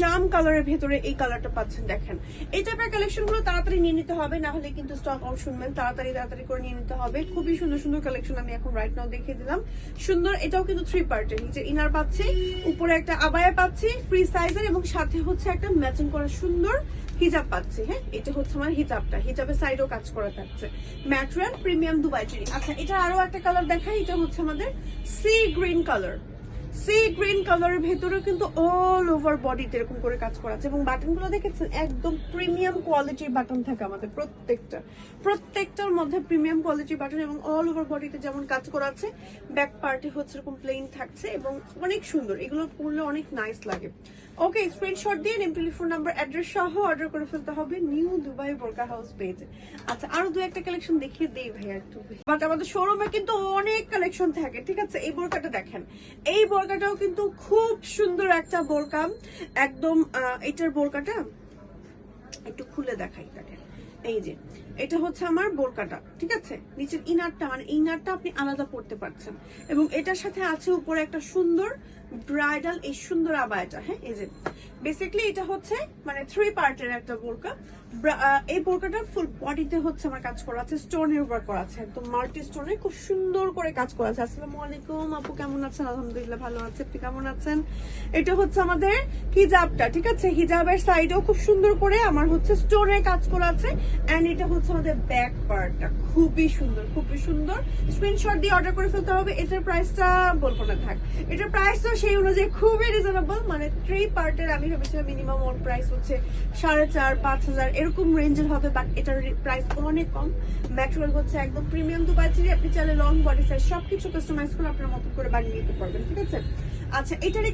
জাম কালারের ভেতরে এই কালারটা পাচ্ছেন, দেখেন। এই টাইপের কালেকশনগুলো তাড়াতাড়ি নিয়ে নিতে হবে, না হলে কিন্তু স্টক আউট শুনবেন, তাড়াতাড়ি তাড়াতাড়ি করে নিয়ে নিতে হবে। খুবই সুন্দর সুন্দর কালেকশন আমি এখন রাইট নাও দেখিয়ে দিলাম। সুন্দর, এটাও কিন্তু থ্রি পার্টের নিচে ইনার পাচ্ছি, উপরে একটা আবায়া পাচ্ছি ফ্রি সাইজের এবং সাথে হচ্ছে একটা ম্যাচিং করা সুন্দর হিজাব পাচ্ছি হ্যাঁ? এটা হচ্ছে আমার হিজাবটা হিজাবের সাইডেও কাজ করা থাকছে। ম্যাটেরিয়াল প্রিমিয়াম দুবাই আচ্ছা এটা আরও একটা কালার দেখাই, এটা হচ্ছে আমাদের sea green colour sea green কালারের ভেতরেও কিন্তু অল ওভার বডিতে এরকম করে কাজ করা আছে। এবং বাটনগুলো দেখেছেন? একদম প্রিমিয়াম কোয়ালিটির বাটন থাকে আমাদের প্রত্যেকটা। প্রত্যেকটার মধ্যে প্রিমিয়াম কোয়ালিটির বাটন এবং অল ওভার বডিতে যেমন কাজ করা আছে ব্যাক পার্টে হচ্ছে এরকম প্লেন থাকছে এবং অনেক সুন্দর। এগুলো পরলে অনেক নাইস লাগে। ওকে স্ক্রিনশট দিয়ে নেম টেলিফোন নাম্বার অ্যাড্রেস সহ অর্ডার করে ফেলতে হবে নিউ দুবাই বোরকা হাউস পেজে আচ্ছা আরও দু একটা কালেকশন দেখিয়ে দেই ভাইয়া একটু। বাট আমাদের শোরুমে কিন্তু অনেক কালেকশন থাকে, ঠিক আছে? এই বোরকাটা দেখেন। এই বোরকাটাও কিন্তু খুব সুন্দর একটা বোরকা। একদম এটার বোরকাটা একটু খুলে দেখাই তাকে। এই যে, এটা হচ্ছে আমার বোরকাটা, ঠিক আছে? নিচের ইনারটা মানে ইনারটা আপনি আলাদা পড়তে পারছেন। এবং এটার সাথে আছে উপরে একটা সুন্দর ব্রাইডাল এই সুন্দর আবায়াটা হ্যাঁ? এই যে বেসিক্যালি এটা হচ্ছে মানে থ্রি পার্টের একটা বোরকা। এই বোরকাটা ফুল বডিতে হচ্ছে আমার কাজ করা আছে স্টোনের উপর করা আছে, একদম মাল্টি স্টোনে খুব সুন্দর করে কাজ করা আছে। আসসালামু আলাইকুম, আপু কেমন আছেন? আলহামদুলিল্লাহ ভালো আছে, আপনি কেমন আছেন? এটা হচ্ছে আমাদের হিজাবটা, ঠিক আছে? হিজাবের সাইডেও খুব সুন্দর করে আমার হচ্ছে স্টোনের কাজ করা আছে এন্ড এটা হচ্ছে আমাদের ব্যাক পার্টটা খুবই সুন্দর খুবই সুন্দর। স্ক্রিনশট দিয়ে অর্ডার করে ফেলতে হবে, এটার প্রাইসটা বলব না, থাক। এটার প্রাইস তো সেই অনুযায়ী খুবই রিজনেবল মানে থ্রি পার্টের আমি ভেবেছিলাম মিনিমাম ওর প্রাইস হচ্ছে সাড়ে চার, পাঁচ হাজার, এরকম রেঞ্জের হবে বাট এটার প্রাইস অনেক কম। ম্যাটেরিয়াল হচ্ছে একদম প্রিমিয়াম তো পাচ্ছি আপনি চাইলে লং বডি সাইজ সবকিছু কাস্টমাইজ করে আপনার মতো করে বানিয়ে নিতে পারবেন, ঠিক আছে? আচ্ছা এটারই